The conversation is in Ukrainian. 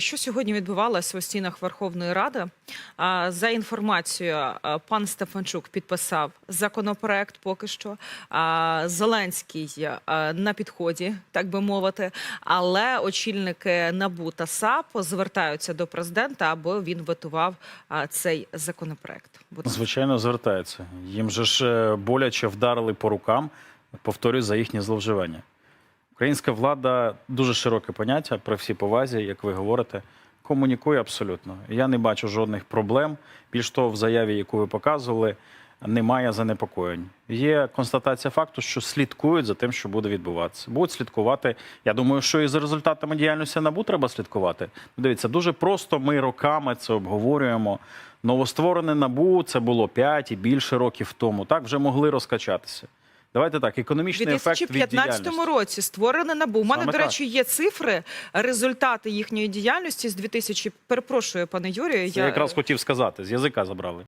Що сьогодні відбувалося у стінах Верховної Ради? За інформацією, пан Стефанчук підписав законопроект поки що. Зеленський на підході, так би мовити. Але очільники НАБУ та САП звертаються до президента, аби він ветував а, цей законопроект. Звичайно, звертаються. Їм же ж е, боляче вдарили по рукам, повторюю, за їхні зловживання. Українська влада дуже широке поняття при всій повазі, як ви говорите, комунікує абсолютно. Я не бачу жодних проблем. Більш того, в заяві, яку ви показували, немає занепокоєнь. Є констатація факту, що слідкують за тим, що буде відбуватися. Будуть слідкувати. Я думаю, що і за результатами діяльності НАБУ треба слідкувати. Дивіться, дуже просто. Ми роками це обговорюємо. Новостворене НАБУ це було 5 і більше років тому. Так вже могли розкачатися. Давайте так, У економічний ефект від 2015 році створене НАБУ. У мене, Саме до так. речі, є цифри, результати їхньої діяльності з 2000... Перепрошую, пане Юрію. Я якраз хотів сказати, з язика забрали.